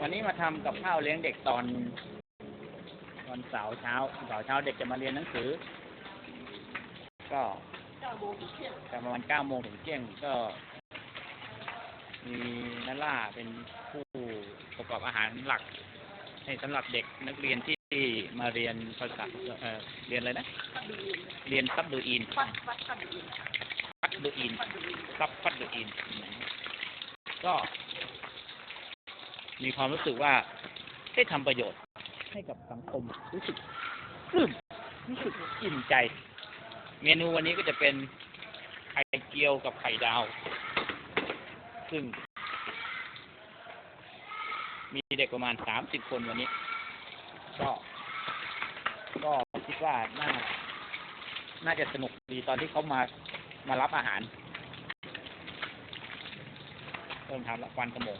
วันนี้มาทำกับข้าวเลี้ยงเด็กตอนตอนเสาร์เช้าเสาร์เช้าเด็กจะมาเรียนหนังสือ ก็แต่ประมาณเก้าโมงถึงเที่ยงก็ มีนัล่าเป็นผู้ประกอบอาหารหลัก ให้สำหรับเด็กนักเรียนที่มาเรียนภาษาเอ่อเรียนอะไรนะ เรียนซับดูอินวัดวัดกันอีกฟัดดูอินซับฟัดดูอิน ก็ มีความรู้สึกว่าได้ทำประโยชน์ให้กับสังคมรู้สึกปลื้มรู้สึกอิ่มใจ เมนูวันนี้ก็จะเป็นไข่เจียวกับไข่ดาว ซึ่ง มีเด็กประมาณสามสิบคนวันนี้ ก็ ก็คิดว่าน่า น่าจะสนุกดีตอนที่เขามามารับอาหารเริ่มทำละควันขโมง